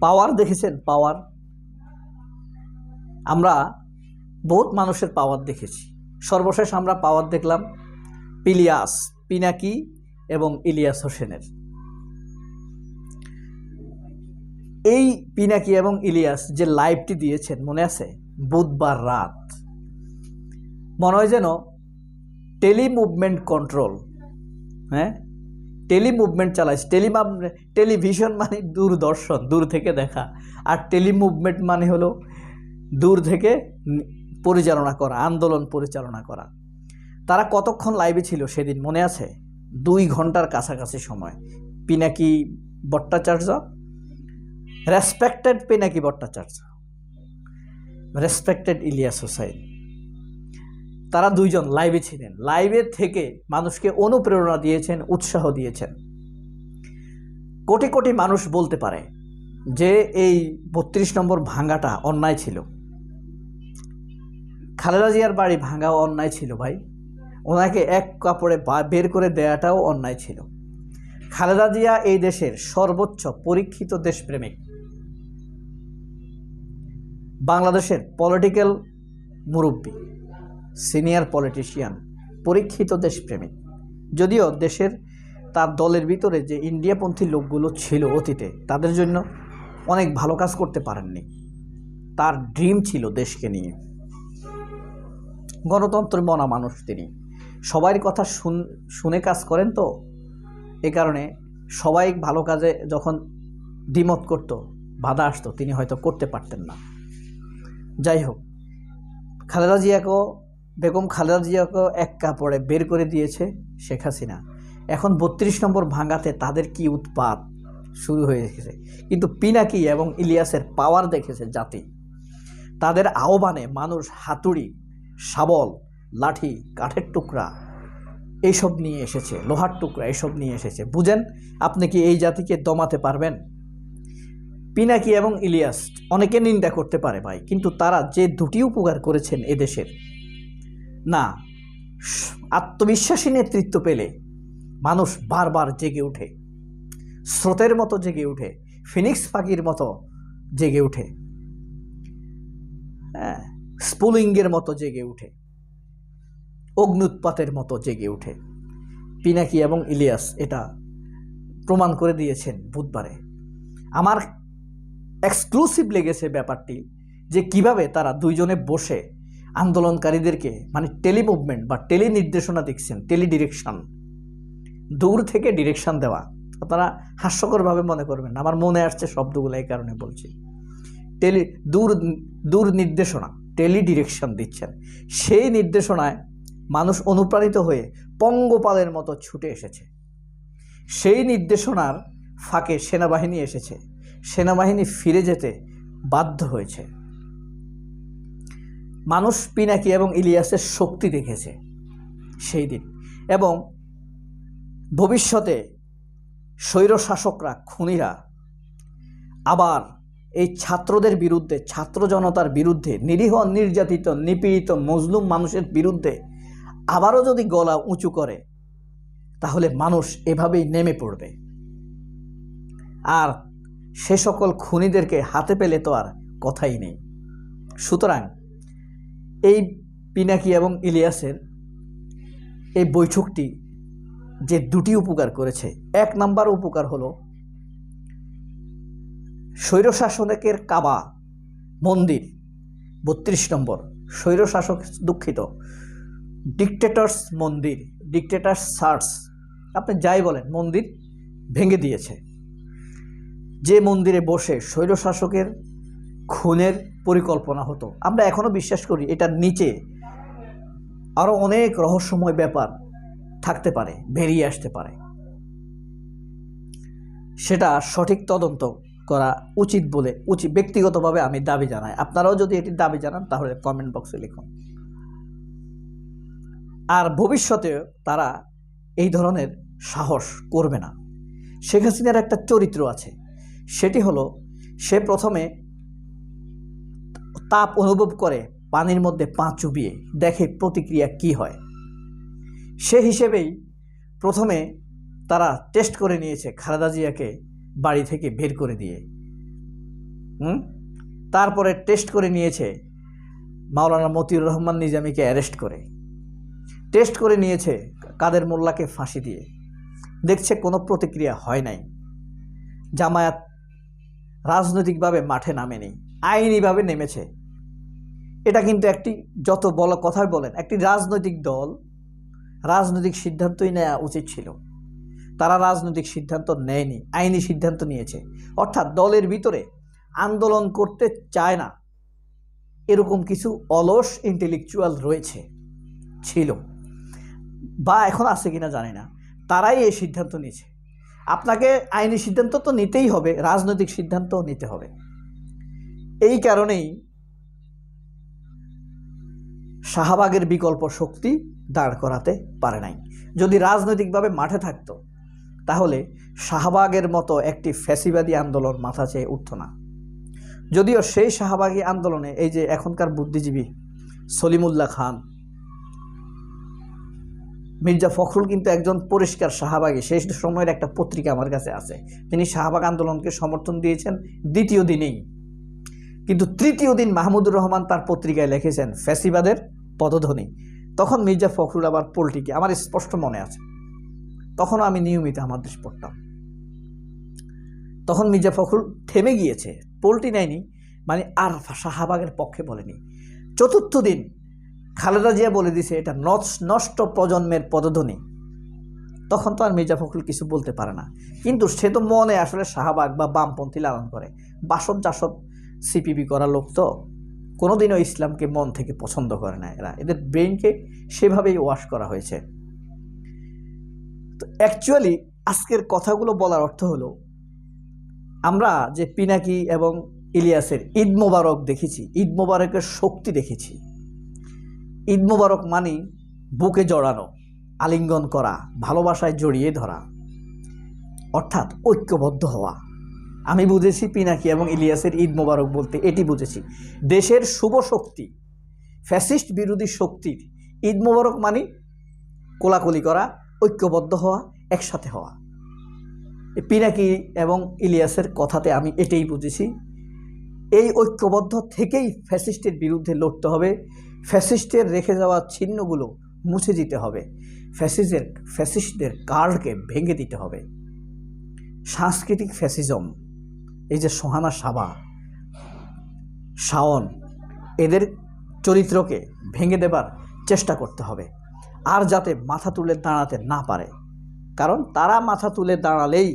পাওয়ার দেখেছেন? পাওয়ার। আমরা বহুত মানুষের পাওয়ার দেখেছি। সর্বশেষ আমরা পাওয়ার দেখলাম পিলিয়াস পিনাকি এবং ইলিয়াস হোসেনের। এই পিনাকি এবং ইলিয়াস যে লাইভটি দিয়েছেন, মনে আছে? বুধবার রাত। মনে হয় যেন টেলি মুভমেন্ট কন্ট্রোল হ্যাঁ? টেলি মুভমেন্ট চালাইছে। টেলি টেলিভিশন মানে দূরদর্শন, দূর থেকে দেখা। আর টেলি মুভমেন্ট মানে হলো দূর থেকে পরিচালনা করা, আন্দোলন পরিচালনা করা। তারা কতক্ষণ লাইভে ছিল সেদিন মনে আছে? দুই ঘণ্টার কাছাকাছি সময়। পিনাকি ভট্টাচার্য রেসপেক্টেড পিনাকি ভট্টাচার্য। রেসপেক্টেড ইলিয়াস হোসাইন। তারা দুইজন লাইভে ছিলেন। লাইভে থেকে মানুষকে অনুপ্রেরণা দিয়েছেন, উৎসাহ দিয়েছেন। কোটি কোটি মানুষ বলতে পারে যে এই বত্রিশ নম্বর ভাঙ্গাটা অন্যায় ছিল। খালেদা জিয়ার বাড়ি ভাঙাও অন্যায় ছিল ভাই। ওনাকে এক কাপড়ে বের করে দেয়াটাও অন্যায় ছিল। খালেদা জিয়া এই দেশের সর্বোচ্চ পরীক্ষিত দেশপ্রেমিক। বাংলাদেশের পলিটিক্যাল মুরব্বী। সিনিয়র পলিটিশিয়ান, পরীক্ষিত দেশপ্রেমিক। যদিও দেশের তার দলের ভিতরে যে ইন্ডিয়াপন্থী লোকগুলো ছিল অতীতে, তাদের জন্য অনেক ভালো কাজ করতে পারেননি। তার ড্রিম ছিল দেশকে নিয়ে। গণতন্ত্র মনা মানুষ তিনি। সবার কথা শুন, শুনে কাজ করেন তো? এ কারণে সবাই ভালো কাজে যখন দ্বিমত করত, বাধা আসতো, তিনি হয়তো করতে পারতেন না। যাই হোক, খালেদা জিয়াকেও বেগম খালেদা জিয়াকেও এক কাপড়ে বের করে দিয়েছে শেখ হাসিনা। এখন বত্রিশ নম্বর ভাঙাতে তাদের কি উৎপাত? শুরু হয়ে গেছে। কিন্তু পিনাকি এবং ইলিয়াসের পাওয়ার দেখেছে জাতি। তাদের আহ্বানে মানুষ হাতুড়ি, শাবল, লাঠি, কাঠের টুকরা, এইসব নিয়ে এসেছে, লোহার টুকরা এসব নিয়ে এসেছে। বুঝেন, আপনি কি এই জাতিকে দমাতে পারবেন? পিনাকি এবং ইলিয়াস অনেকে নিন্দা করতে পারে ভাই, কিন্তু তারা যে দুটি উপকার করেছেন এদেশের না, আত্মবিশ্বাসী নেতৃত্ব পেলে মানুষ বারবার জেগে ওঠে স্রোতের মতো জেগে ওঠে ফিনিক্স পাখির মতো জেগে ওঠে হ্যাঁ স্পুলিঙ্গের মতো জেগে ওঠে অগ্নুৎপাতের মতো জেগে ওঠে পিনাকি এবং ইলিয়াস এটা প্রমাণ করে দিয়েছেন বুধবারে। আমার এক্সক্লুসিভ লেগেছে ব্যাপারটি যে কীভাবে তারা দুইজনে বসে আন্দোলনকারীদেরকে মানে টেলি মুভমেন্ট বা টেলি নির্দেশনা দিচ্ছেন টেলি ডিরেকশন দূর থেকে ডিরেকশন দেওয়া। আপনারা হাস্যকরভাবে মনে করবেন আমার মনে আসছে শব্দগুলো এই কারণে বলছি। টেলি, দূর দূর নির্দেশনা টেলি ডিরেকশন দিচ্ছেন। সেই নির্দেশনায় মানুষ অনুপ্রাণিত হয়ে পঙ্গপালের মতো ছুটে এসেছে। সেই নির্দেশনার ফাঁকে সেনাবাহিনী এসেছে। সেনাবাহিনী ফিরে যেতে বাধ্য হয়েছে। মানুষ পিনাকি এবং ইলিয়াসের শক্তি দেখেছে সেই দিন। এবং ভবিষ্যতে স্বৈরশাসকরা, খুনিরা আবার এই ছাত্রদের বিরুদ্ধে, ছাত্র জনতার বিরুদ্ধে, নিরীহ, নির্যাতিত, নিপীড়িত মজলুম মানুষের বিরুদ্ধে আবারও যদি গলা উঁচু করে, তাহলে মানুষ এভাবেই নেমে পড়বে। আর সে সকল খুনিদেরকে হাতে পেলে তো আর কথাই নেই। সুতরাং এই পিনাকি এবং ইলিয়াসের এই বৈঠকটি যে দুটি উপকার করেছে, এক নাম্বার উপকার হলো স্বৈরশাসকের কাবা মন্দির, বত্রিশ নম্বর, স্বৈরশাসক দুঃখিত ডিকটেটরস মন্দির ডিকটেটার্স সার্চ আপনি যাই বলেন, মন্দির ভেঙে দিয়েছে। যে মন্দিরে বসে স্বৈরশাসকের খুনের পরিকল্পনা হতো। আমরা এখনও বিশ্বাস করি এটার নিচে আরও অনেক রহস্যময় ব্যাপার থাকতে পারে, বেরিয়ে আসতে পারে। সেটা সঠিক তদন্ত করা উচিত বলে উচিত, ব্যক্তিগতভাবে আমি দাবি জানাই। আপনারাও যদি এটি দাবি জানান, তাহলে কমেন্ট বক্সে লিখুন। আর ভবিষ্যতে তারা এই ধরনের সাহস করবে না। শেখ হাসিনার একটা চরিত্র আছে, সেটি হলো সে প্রথমে তাপ অনুভব করে পানির মধ্যে পা চুবিয়ে দেখে প্রতিক্রিয়া কি হয়। সে হিসেবেই প্রথমে তারা টেস্ট করে নিয়েছে খালেদা জিয়াকে বাড়ি থেকে বের করে দিয়ে। হুম? তারপরে টেস্ট করে নিয়েছে মাওলানা মতিউর রহমান নিজামীকে অ্যারেস্ট করে। টেস্ট করে নিয়েছে কাদের মোল্লাকে ফাঁসি দিয়ে। দেখছে কোনো প্রতিক্রিয়া হয় নাই। জামায়াত রাজনৈতিকভাবে মাঠে নামেনি। আইনিভাবে নেমেছে। এটা কিন্তু একটি যত বল কথাই বলেন, একটি রাজনৈতিক দল রাজনৈতিক সিদ্ধান্তই নেওয়া উচিত ছিল। তারা রাজনৈতিক সিদ্ধান্ত নেয়নি, আইনি সিদ্ধান্ত নিয়েছে। অর্থাৎ দলের ভিতরে আন্দোলন করতে চায় না। এরকম কিছু অলস ইন্টেলেকচুয়াল রয়েছে, ছিল। বা এখন আছে কিনা জানি না। তারাই এই সিদ্ধান্ত নিয়েছে। আপনাকে আইনি সিদ্ধান্ত তো নিতেই হবে, রাজনৈতিক সিদ্ধান্তও নিতে হবে। এই কারণেই শাহবাগের বিকল্প শক্তি দাঁড় করাতে পারে নাই। যদি রাজনৈতিকভাবে মাঠে থাকতো, তাহলে শাহবাগের মতো একটি ফ্যাসিবাদী আন্দোলন মাথা চেয়ে উঠত না। যদিও সেই শাহবাগী আন্দোলনে এই যে এখনকার বুদ্ধিজীবী সলিমুল্লাহ খান, মির্জা ফখরুল কিন্তু একজন পরিষ্কার শাহবাগী সেই সময়ের একটা পত্রিকা আমার কাছে আছে। তিনি শাহবাগ আন্দোলনকে সমর্থন দিয়েছেন দ্বিতীয় দিনেই। কিন্তু তৃতীয় দিন মাহমুদুর রহমান তার পত্রিকায় লিখেছেন, ফ্যাসিবাদের পদধ্বনি। তখন মির্জা ফখরুল আবার পোলটিকে আমার স্পষ্ট মনে আছে, তখনও আমি নিয়মিত আমার দেশ পড়তাম। তখন মির্জা ফখরুল থেমে গিয়েছে পোলটি নেয়নি মানে আর শাহবাগের পক্ষে বলেনি। চতুর্থ দিন খালেদা জিয়া বলে দিছে, এটা নচ- নষ্ট প্রজন্মের পদধ্বনি। তখন তো আর মির্জা ফখরুল কিছু বলতে পারে না। কিন্তু সে তো মনে আসলে শাহবাগ বা বামপন্থী লালন করে বাসদ জাসদ সিপিবি করা লোক তো। কোনোদিনও ইসলামকে মন থেকে পছন্দ করে না এরা। এদের ব্রেনকে সেভাবেই ওয়াশ করা হয়েছে। তো অ্যাকচুয়ালি আজকের কথাগুলো বলার অর্থ হলো, আমরা যে পিনাকি এবং ইলিয়াসের ঈদ মোবারক দেখেছি, ঈদ মোবারকের শক্তি দেখেছি। ঈদ মোবারক মানি বুকে জড়ানো, আলিঙ্গন করা, ভালোবাসায় জড়িয়ে ধরা, অর্থাৎ ঐক্যবদ্ধ হওয়া। আমি বুঝেছি পিনাকি এবং ইলিয়াসের ঈদ মোবারক বলতে এটি বুঝেছি। দেশের শুভ শক্তি, ফ্যাসিস্ট বিরোধী শক্তির ঈদ মোবারক মানি কোলাকুলি করা, ঐক্যবদ্ধ হওয়া, একসাথে হওয়া। পিনাকি এবং ইলিয়াসের কথাতে আমি এটাই বুঝেছি, এই ঐক্যবদ্ধ থেকেই ফ্যাসিস্টের বিরুদ্ধে লড়তে হবে, ফ্যাসিস্টের রেখে যাওয়া চিহ্নগুলো মুছে দিতে হবে ফ্যাসিস্টের ফ্যাসিস্টদের কার্ডকে ভেঙে দিতে হবে। সাংস্কৃতিক ফ্যাসিজম এই যে সোহানা সাবা, শাওন, এদের চরিত্রকে ভেঙে দেবার চেষ্টা করতে হবে, আর যাতে মাথা তুলে দাঁড়াতে না পারে। কারণ তারা মাথা তুলে দাঁড়ালেই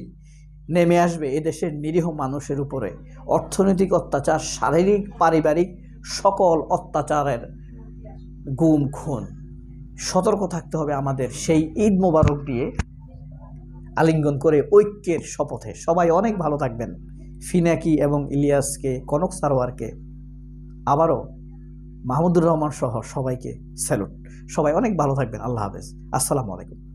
নেমে আসবে এদেশের নিরীহ মানুষের উপরে। অর্থনৈতিক অত্যাচার, শারীরিক, পারিবারিক সকল অত্যাচারের গুম, খুন। সতর্ক থাকতে হবে আমাদের সেই ঈদ মোবারক দিয়ে আলিঙ্গন করে ঐক্যের শপথে। সবাই অনেক ভালো থাকবেন। ফিনাকি এবং ইলিয়াসকে, কনক সারোয়ারকে, আবারও মাহমুদুর রহমান সহ সবাইকে স্যালুট। সবাই অনেক ভালো থাকবেন। আল্লাহ হাফেজ। আসসালামু আলাইকুম।